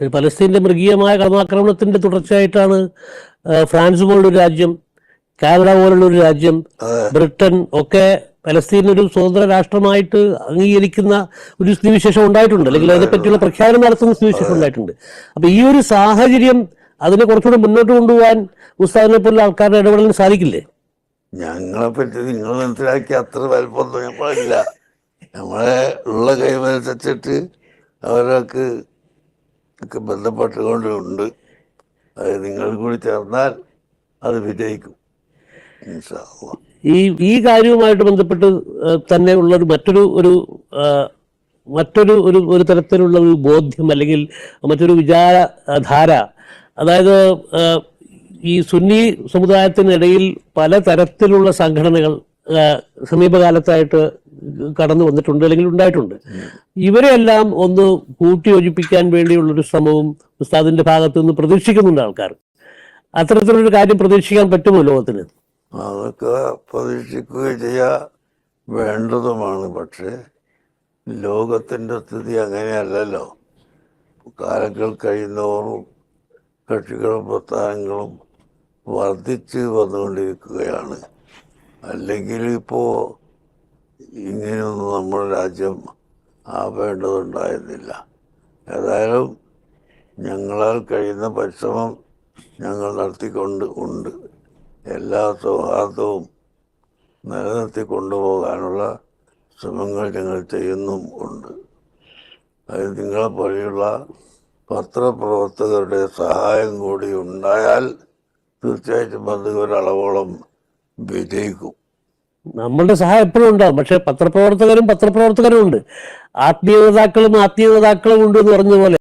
ഒരു പലസ്തീന്റെ മൃഗീയമായ കടമാക്രമണത്തിന്റെ തുടർച്ചയായിട്ടാണ് ഫ്രാൻസ് പോലുള്ളൊരു രാജ്യം കാനഡ പോലുള്ളൊരു രാജ്യം ബ്രിട്ടൻ ഒക്കെ പലസ്തീൻ ഒരു സ്വതന്ത്ര രാഷ്ട്രമായിട്ട് അംഗീകരിക്കുന്ന ഒരു സ്ഥിതിവിശേഷം ഉണ്ടായിട്ടുണ്ട്. അല്ലെങ്കിൽ അതിനെപ്പറ്റിയുള്ള പ്രഖ്യാപനം നടത്തുന്ന സ്ഥിതിവിശേഷം ഉണ്ടായിട്ടുണ്ട്. അപ്പൊ ഈ ഒരു സാഹചര്യം അതിനെ കുറച്ചുകൂടെ മുന്നോട്ട് കൊണ്ടുപോകാൻ ഉസ്താദിനെ പോലുള്ള ആൾക്കാരുടെ ഇടപെടലിന് സാധിക്കില്ലേ? ഞങ്ങളെ പറ്റി നിങ്ങൾ മനസ്സിലാക്കി അത്ര വലുപ്പമൊന്നും നമ്മളില്ല നമ്മളെ ഉള്ള കൈമനുസരിച്ചിട്ട് അവരൊക്കെ ഒക്കെ ബന്ധപ്പെട്ടുകൊണ്ടുണ്ട് അത് നിങ്ങൾ കൂടി ചേർന്നാൽ അത് വിജയിക്കും. ഈ ഈ കാര്യവുമായിട്ട് ബന്ധപ്പെട്ട് തന്നെ ഉള്ള ഒരു മറ്റൊരു ഒരു മറ്റൊരു ഒരു ഒരു തരത്തിലുള്ള ഒരു ബോധ്യം അല്ലെങ്കിൽ മറ്റൊരു വിചാരധാര അതായത് ഈ സുന്നി സമുദായത്തിനിടയിൽ പല തരത്തിലുള്ള സംഘടനകൾ സമീപകാലത്തായിട്ട് കടന്നു വന്നിട്ടുണ്ട് അല്ലെങ്കിൽ ഉണ്ടായിട്ടുണ്ട്. ഇവരെല്ലാം ഒന്ന് കൂട്ടിയോജിപ്പിക്കാൻ വേണ്ടിയുള്ളൊരു ശ്രമവും ഉസ്താദിന്റെ ഭാഗത്തു നിന്ന് പ്രതീക്ഷിക്കുന്നുണ്ട് ആൾക്കാർ. അത്തരത്തിലൊരു കാര്യം പ്രതീക്ഷിക്കാൻ പറ്റുമോ ലോകത്തിന്? അതൊക്കെ പ്രതീക്ഷിക്കുകയും ചെയ്യാ. വേണ്ടതുമാണ് പക്ഷേ ലോകത്തിന്റെ സ്ഥിതി അങ്ങനെയല്ലല്ലോ. കാലങ്ങൾ കഴിയുന്നവരും കക്ഷികളും പ്രസ്ഥാനങ്ങളും വർദ്ധിച്ച് വന്നുകൊണ്ടിരിക്കുകയാണ്. അല്ലെങ്കിൽ ഇപ്പോൾ ഇങ്ങനെയൊന്നും നമ്മുടെ രാജ്യം ആവേണ്ടതുണ്ടായിരുന്നില്ല. ഏതായാലും ഞങ്ങളാൽ കഴിയുന്ന പരിശ്രമം ഞങ്ങൾ നടത്തിക്കൊണ്ട് ഉണ്ട്. എല്ലാ സൗഹാർദ്ദവും നിലനിർത്തി കൊണ്ടുപോകാനുള്ള ശ്രമങ്ങൾ ഞങ്ങൾ ചെയ്യുന്നും ഉണ്ട്. അത് നിങ്ങളെ പോലെയുള്ള പത്രപ്രവർത്തകരുടെ സഹായം കൂടി ഉണ്ടായാൽ തീർച്ചയായിട്ടും അത് ഒരളവോളം വിജയിക്കും. നമ്മളുടെ സഹായം എപ്പോഴും ഉണ്ടാവും. പക്ഷെ പത്രപ്രവർത്തകരും പത്രപ്രവർത്തകരും ഉണ്ട്. ആത്മീയ നേതാക്കളും ആത്മീയ നേതാക്കളും ഉണ്ട് എന്ന് പറഞ്ഞ പോലെ